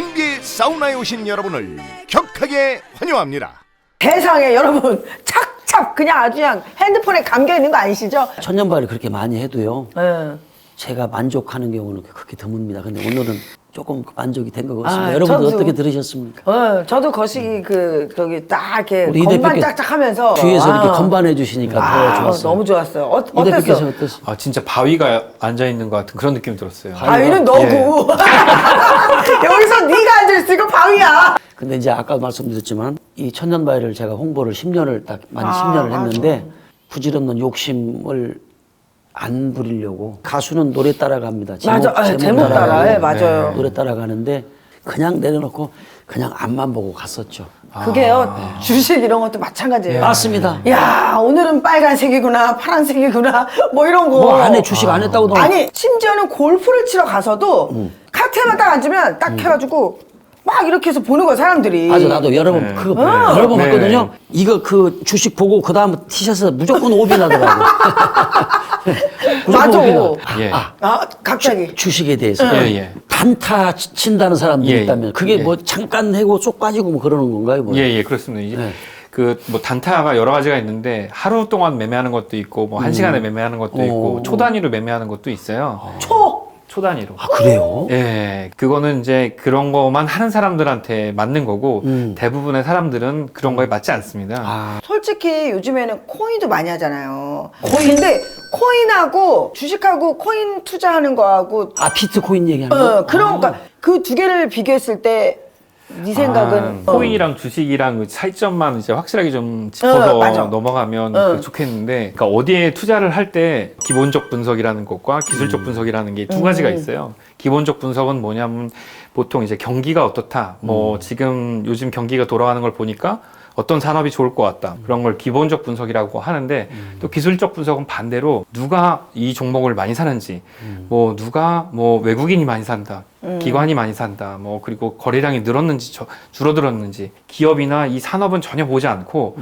신비의 사우나에 오신 여러분을 격하게 환영합니다. 세상에 여러분 착착 그냥 아주 그냥 핸드폰에 감겨 있는 거 아니시죠? 천년발을 그렇게 많이 해도요. 예. 제가 만족하는 경우는 그렇게 드뭅니다. 근데 오늘은 조금 만족이 된 것 같습니다. 아, 여러분도 저도- 어떻게 들으셨습니까? 어, 저도 거시기 그 저기 딱 이렇게 이 건반 대표께 짝짝하면서 뒤에서 이렇게 아, 건반해 주시니까 아, 더 좋았어요. 너무 좋았어요. 어, 이 대표께서 어땠어? 어땠어요? 아 진짜 바위가 앉아 있는 것 같은 그런 느낌이 들었어요. 바위는 너고 여기서 네가 앉아있으니까 바위야. 근데 이제 아까 말씀드렸지만 이 천년바위를 제가 홍보를 10년을 딱만 아, 10년을 맞아. 했는데 부질없는 욕심을 안 부리려고 가수는 노래 따라갑니다. 제목, 맞아, 아, 제목 따라, 따라가고 예, 맞아요. 노래 따라가는데 그냥 내려놓고 그냥 앞만 보고 갔었죠. 그게요 주식 이런 것도 마찬가지예요. 맞습니다. 야 오늘은 빨간색이구나 파란색이구나 뭐 이런 거. 뭐 안에 주식 안 했다고 너 아니 심지어는 골프를 치러 가서도 음. 카트에만 딱 앉으면 딱 해가지고 막 이렇게 해서 보는 거야 사람들이. 맞아 나도 여러 번 네. 그거 어. 여러 번 네. 봤거든요. 이거 그 주식 보고 그 다음 티셔츠 무조건 오비 나더라고. 무조건 맞아. 오비 나. 예. 아 갑자기. 주 식에 대해서 예, 예. 단타 치- 친다는 사람들이 예, 있다면 그게 예. 뭐 잠깐 해고 쏙 빠지고 뭐 그러는 건가요? 뭐? 예, 예, 그렇습니다. 이제 네. 그 뭐 단타가 여러 가지가 있는데 하루 동안 매매하는 것도 있고 뭐 한 시간에 매매하는 것도 있고 오. 초 단위로 매매하는 것도 있어요. 초. 초 단위로. 아 그래요? 예, 그거는 이제 그런 거만 하는 사람들한테 맞는 거고 음. 대부분의 사람들은 그런 거에 맞지 않습니다. 아 솔직히 요즘에는 코인도 많이 하잖아요. 코인. 근데 코인하고 주식하고 코인 투자하는 거하고 아 비트코인 얘기하는 거? 어, 그러니까 그 두 개를 비교했을 때 네 생각은 아, 코인이랑 주식이랑 그 차이점만 이제 확실하게 좀 짚어서 어, 맞아. 넘어가면 어. 좋겠는데, 그러니까 어디에 투자를 할 때 기본적 분석이라는 것과 기술적 분석이라는 게 두 가지가 있어요. 기본적 분석은 뭐냐면 보통 이제 경기가 어떻다, 뭐 지금 요즘 경기가 돌아가는 걸 보니까 어떤 산업이 좋을 것 같다. 그런 걸 기본적 분석이라고 하는데 또 기술적 분석은 반대로 누가 이 종목을 많이 사는지, 뭐 누가 뭐 외국인이 많이 산다, 기관이 많이 산다, 뭐 그리고 거래량이 늘었는지 저- 줄어들었는지 기업이나 이 산업은 전혀 보지 않고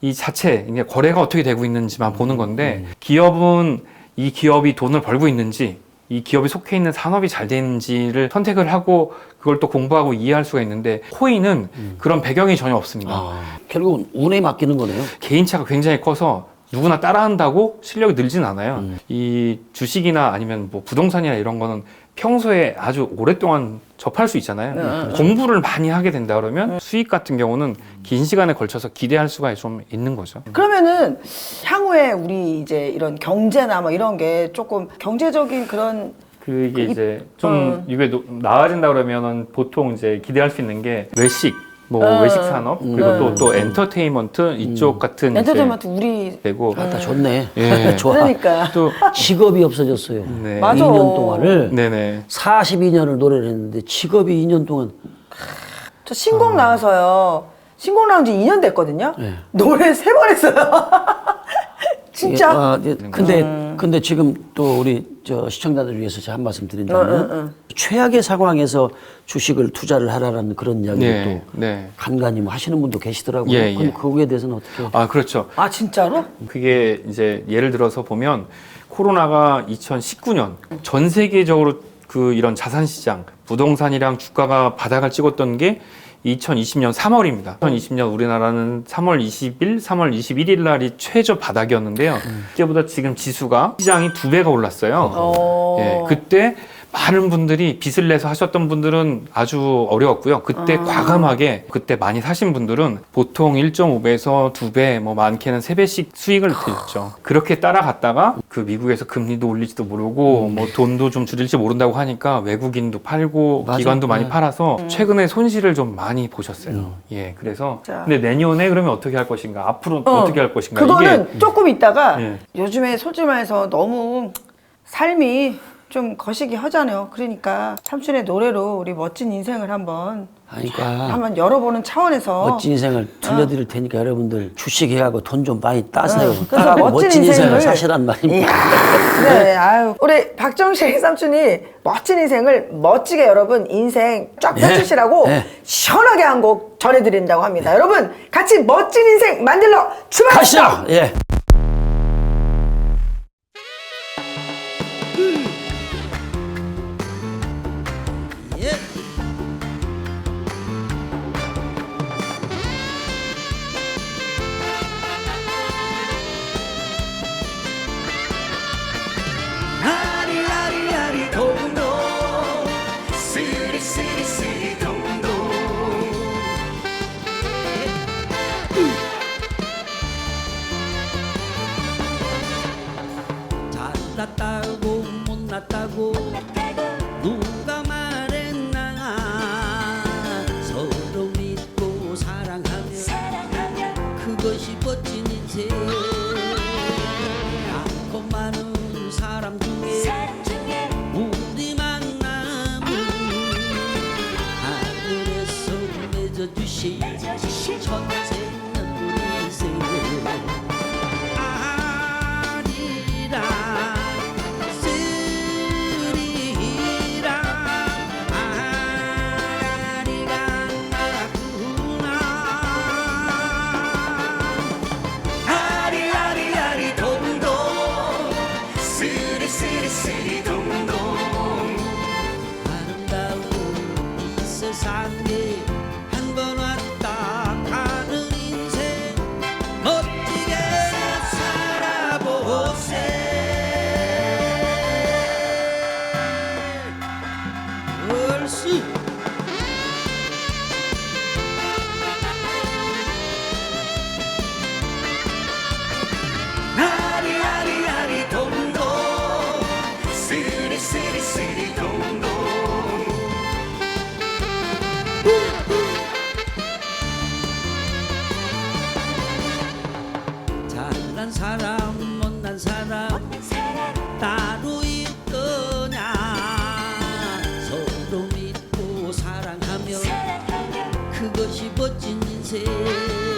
이 자체 이게 거래가 어떻게 되고 있는지만 보는 건데 기업은 이 기업이 돈을 벌고 있는지 이 기업이 속해 있는 산업이 잘 되는지를 선택을 하고 그걸 또 공부하고 이해할 수가 있는데 코인은 그런 배경이 전혀 없습니다. 아, 결국은 운에 맡기는 거네요. 개인차가 굉장히 커서 누구나 따라한다고 실력이 늘진 않아요. 이 주식이나 아니면 뭐 부동산이나 이런 거는 평소에 아주 오랫동안 접할 수 있잖아요. 공부를 많이 하게 된다 그러면 수익 같은 경우는 긴 시간에 걸쳐서 기대할 수가 좀 있는 거죠. 그러면은 향후에 우리 이제 이런 경제나 뭐 이런 게 조금 경제적인 그런 그게 이제 어. 좀 이게 노- 나아진다 그러면은 보통 이제 기대할 수 있는 게 외식, 뭐 어. 외식 산업 그리고 또 또 엔터테인먼트 이쪽 같은 이제 엔터테인먼트 우리 되고 아따 좋네. 예. 좋아. 그러니까 또 직업이 없어졌어요. 네. 맞아. 2년 동안을 네네 42년을 노래를 했는데 직업이 2년 동안 저 신곡 나와서요. 신곡 나온 지 2년 됐거든요. 네. 노래 세 번 했어요. 진짜? 예, 아, 예, 근데 음. 근데 지금 또 우리 저 시청자들 위해서 제가 한 말씀 드린다면 어, 어, 어. 최악의 상황에서 주식을 투자를 하라라는 그런 이야기도 네, 또 네. 간간히 뭐 하시는 분도 계시더라고요. 예, 근데 예. 그거에 대해서는 어떻게? 아 그렇죠. 아 진짜로? 그게 이제 예를 들어서 보면 코로나가 2019년 전 세계적으로 그 이런 자산 시장, 부동산이랑 주가가 바닥을 찍었던 게 2020년 3월입니다. 2020년 우리나라는 3월 20일, 3월 21일 날이 최저 바닥이었는데요. 그때보다 지금 지수가 시장이 두 배가 올랐어요. 어. 예, 그때 많은 분들이 빚을 내서 하셨던 분들은 아주 어려웠고요. 그때 과감하게 그때 많이 사신 분들은 보통 1.5배에서 2배, 뭐 많게는 3배씩 수익을 드렸죠. 그렇게 따라갔다가 그 미국에서 금리도 올릴지도 모르고 뭐 돈도 좀 줄일지 모른다고 하니까 외국인도 팔고 맞아. 기관도 많이 네. 팔아서 최근에 손실을 좀 많이 보셨어요. 예, 그래서 자. 근데 내년에 그러면 어떻게 할 것인가? 앞으로 어, 어, 떻게할 것인가? 그거는 조금 있다가 예. 요즘에 솔직히 말해서 너무 삶이 좀 거시기 하잖아요. 그러니까 삼촌의 노래로 우리 멋진 인생을 한번 그러니까 한번 열어보는 차원에서 멋진 인생을 들려드릴 테니까 여러분들 주식해하고 돈 좀 많이 따세요. 그래서 따가고 멋진, 멋진 인생을, 인생을 사시란 말입니다. 이야, 네, 아유. 우리 박정식 삼촌이 멋진 인생을 멋지게 여러분 인생 쫙 예, 펼치시라고 예. 시원하게 한 곡 전해드린다고 합니다. 여러분 같이 멋진 인생 만들러 출발합시다. 가시죠. 예. 못났다고 누가 말했나? 서로 믿고 사랑하면 그것이 멋진 인생. 많고 많은 사람 중에 우리 만남은 하늘에서 맺어주신 천생 것이 멋진 인생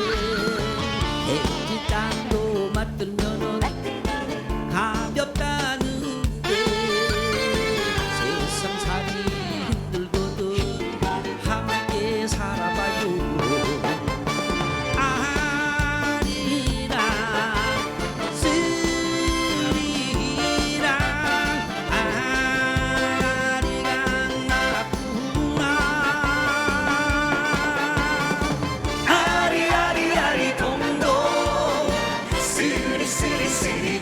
쓰리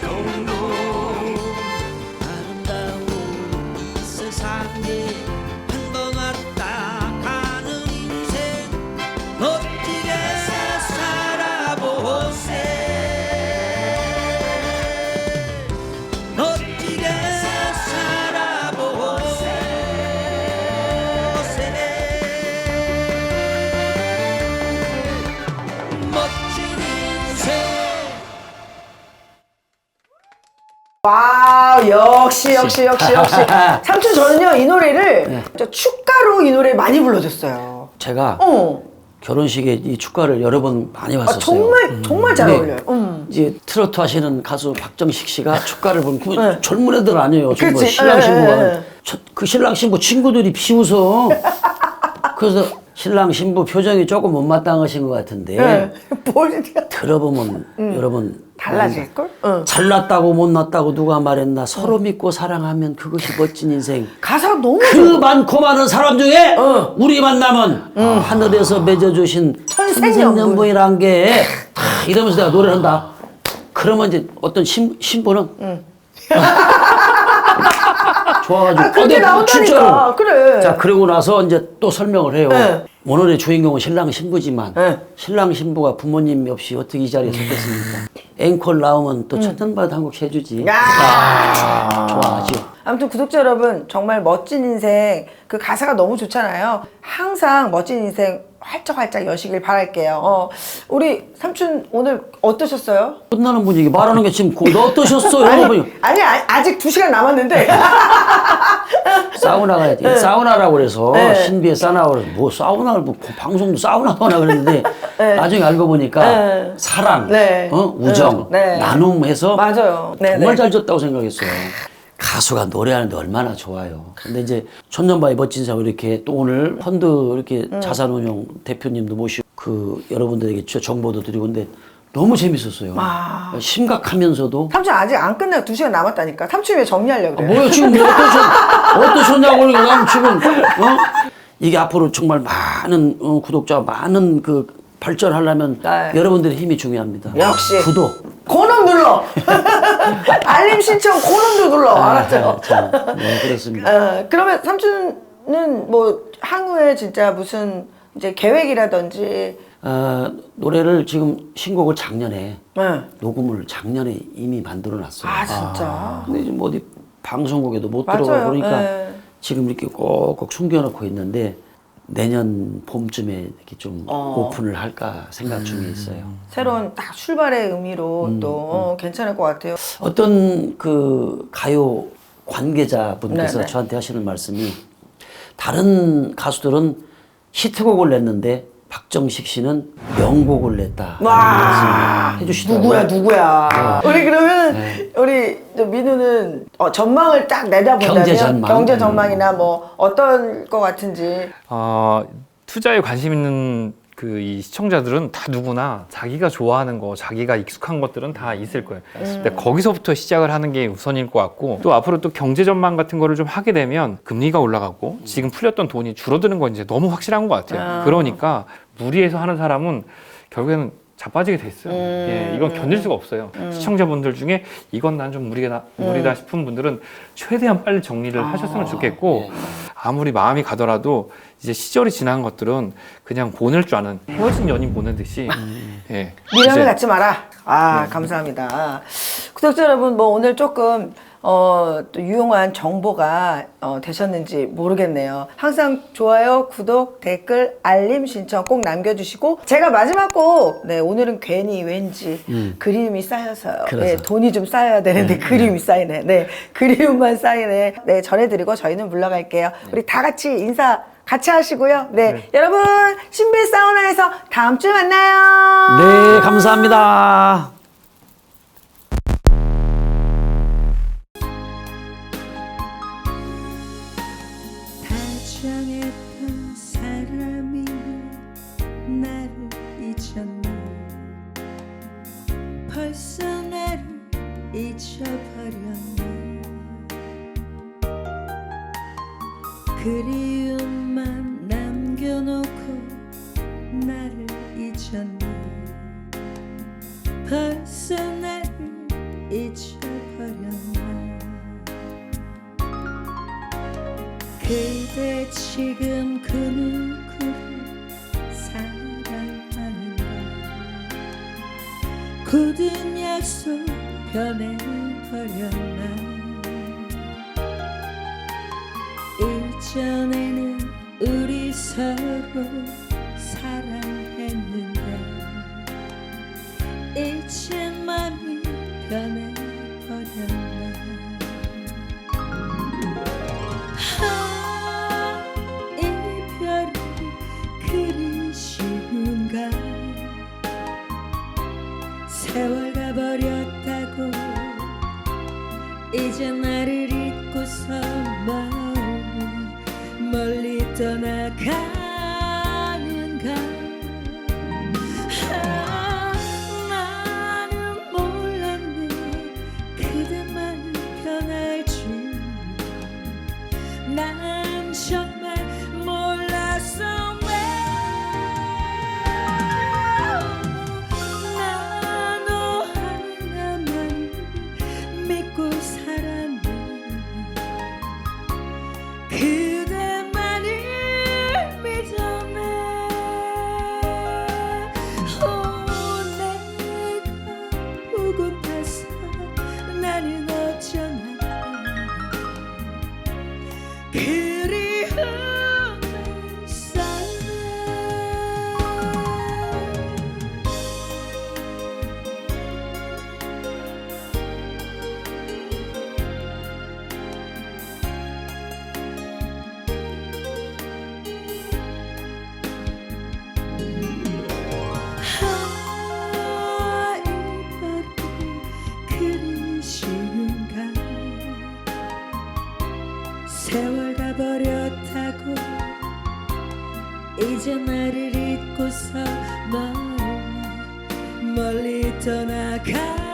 와우 역시 역시 역시 역시 삼촌 저는요 이 노래를 저 축가로 이 노래 많이 불러줬어요. 제가 어, 결혼식에 이 축가를 여러 번 많이 아, 왔었어요. 정말 정말 잘 네. 어울려요. 음. 이제 트로트 하시는 가수 박정식 씨가 축가를 부르면 그 네. 젊은 애들 아니에요. 그치. 신랑 네, 신부가 네, 네. 저- 그 신랑 신부 친구들이 비웃어. 그래서 신랑 신부 표정이 조금 못마땅하신 것 같은데 네. 뭘 들어보면 여러분 달라질 걸? 응. 잘났다고 못났다고 누가 말했나 서로 믿고 사랑하면 그것이 멋진 인생. 가사가 너무 그 좋아. 많고 많은 사람 중에 우리 만남은 하늘에서 맺어주신 천생연분. 천생연분이란 게 다 이러면서 내가 노래를 한다. 그러면 이제 어떤 신, 신부는 좋아가지고 아, 그렇게 어, 네, 나온다니까. 그래. 자 그러고 나서 이제 또 설명을 해요. 네. 오늘의 주인공은 신랑 신부지만 네. 신랑 신부가 부모님 없이 어떻게 이 자리에 섰겠습니까? 앵콜 나오면 또 천년바다 한곡 해주지. 야. 좋아하죠. 아무튼 구독자 여러분 정말 멋진 인생 그 가사가 너무 좋잖아요. 항상 멋진 인생 활짝활짝 여시길 바랄게요. 어, 우리 삼촌 오늘 어떠셨어요? 끝나는 분위기 말하는 게 지금 고- 너 어떠셨어요? 아니, 여러분 아니, 아니 아직 두 시간 남았는데 사우나 가야 돼. 사우나라고 그래서 네. 신비의 사우나라고 그래서 뭐 사우나를 뭐 방송도 사우나 하나 그랬는데 나중에 알고 보니까 네. 사랑, 네. 어? 우정, 네. 네. 나눔해서 맞아요. 네, 정말 네. 잘 졌다고 생각했어요. 가수가 노래하는데 얼마나 좋아요. 근데 이제 천년바위 멋진 사람 이렇게 또 오늘 펀드 이렇게 음. 자산운용 대표님도 모시고 그 여러분들에게 저 정보도 드리고 근데 너무 재밌었어요. 아. 심각하면서도 삼촌 아직 안 끝나고 두 시간 남았다니까 삼촌이 왜 정리하려고 그래요? 뭐야 지금 뭐 어떠셨, 어떠셨냐고 그러니까 난 지금 어? 이게 앞으로 정말 많은 어, 구독자 많은 그 발전하려면 네. 여러분들의 힘이 중요합니다. 역시. 구독. 고놈 눌러 알림 신청 고놈도 눌러 알았죠? 아, 자, 네, 그렇습니다. 어, 그러면 삼촌 노래는 뭐 향후에 진짜 무슨 이제 계획이라든지 어, 노래를 지금 신곡을 작년에 네. 녹음을 작년에 이미 만들어 놨어요. 아 진짜 근데 지금 어디 방송국에도 못 맞아요. 들어가고 그러니까 네. 지금 이렇게 꼭꼭 숨겨놓고 있는데 내년 봄쯤에 이렇게 좀 어. 오픈을 할까 생각 중에 있어요. 새로운 딱 출발의 의미로 음, 또 어, 괜찮을 것 같아요. 어떤 그 가요 관계자분께서 네, 네. 저한테 하시는 말씀이 다른 가수들은 히트곡을 냈는데 박정식 씨는 명곡을 냈다. 와 해주시더라고요. 누구야 누구야. 네. 우리 그러면 우리 저 민우는 어, 전망을 딱 내다본다면 경제 전망. 경제 음. 전망이나 뭐 어떤 것 같은지 어, 투자에 관심 있는 그 이 시청자들은 다 누구나 자기가 좋아하는 거, 자기가 익숙한 것들은 다 있을 거예요. 근데 거기서부터 시작을 하는 게 우선일 것 같고 또 앞으로 또 경제 전망 같은 거를 좀 하게 되면 금리가 올라가고 지금 풀렸던 돈이 줄어드는 건 이제 너무 확실한 것 같아요. 그러니까 무리해서 하는 사람은 결국에는 자빠지게 돼 있어요. 예, 이건 견딜 수가 없어요. 시청자분들 중에 이건 난 좀 무리가 무리다 싶은 분들은 최대한 빨리 정리를 하셨으면 좋겠고 아무리 마음이 가더라도 이제 시절이 지난 것들은 그냥 보낼 줄 아는 헤어진 연인 보내듯이. 예, 미련을 이제 갖지 마라. 아 감사합니다. 구독자 여러분 뭐 오늘 조금 어, 또 유용한 정보가 어, 되셨는지 모르겠네요. 항상 좋아요, 구독, 댓글, 알림 신청 꼭 남겨주시고 제가 마지막 곡 네, 오늘은 괜히 왠지 그림이 쌓여서요. 그래서. 네, 돈이 좀 쌓여야 되는데 그림이 쌓이네. 네, 그림만 쌓이네. 네, 전해드리고 저희는 물러갈게요. 우리 다 같이 인사 같이 하시고요. 네, 여러분 신비 사우나에서 다음 주에 만나요. 네, 감사합니다. 그대 지금 그 누구를 사랑하는가? 굳은 약속 변해버렸나? 이전에는 우리 서로 사랑했는데 이제 맘이 변해버렸나 난정 이제 나를 잊고서 멀리 멀리 떠나가